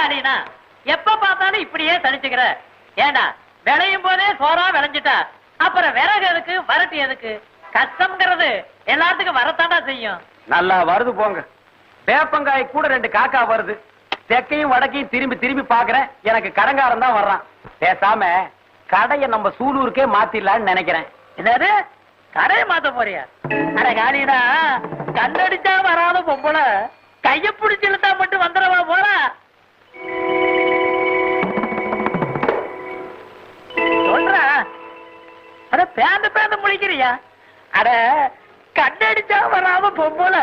காலினா எப்ப பார்த்தாலும் இப்படியே தனிச்சுக்கிற. ஏண்டா விளையும் போதே சோறா விளைஞ்சிட்டா? அப்புறம் விறகு எதுக்கு வரட்டி எதுக்கு? கஷ்டம்ங்கிறது எல்லாத்துக்கும் வரத்தாண்டா செய்யும். நல்லா வருது போங்க. வேப்பங்காய் கூட ரெண்டு காக்கா வருது. தெற்கையும் வடக்கையும் திரும்பி திரும்பி பாக்குறேன் எனக்கு கடங்காரன் தான் வர்றான். பேசாம கடைய நம்ம சூலூருக்கே மாத்திடலாம்னு நினைக்கிறேன். என்னது? கடையை மாத்த போறியா? அட காலினா கண்ணடிச்சா வராத அட பேந்த பேந்த முழிக்கிறியா? அட கண்ணடிச்சா வராம போல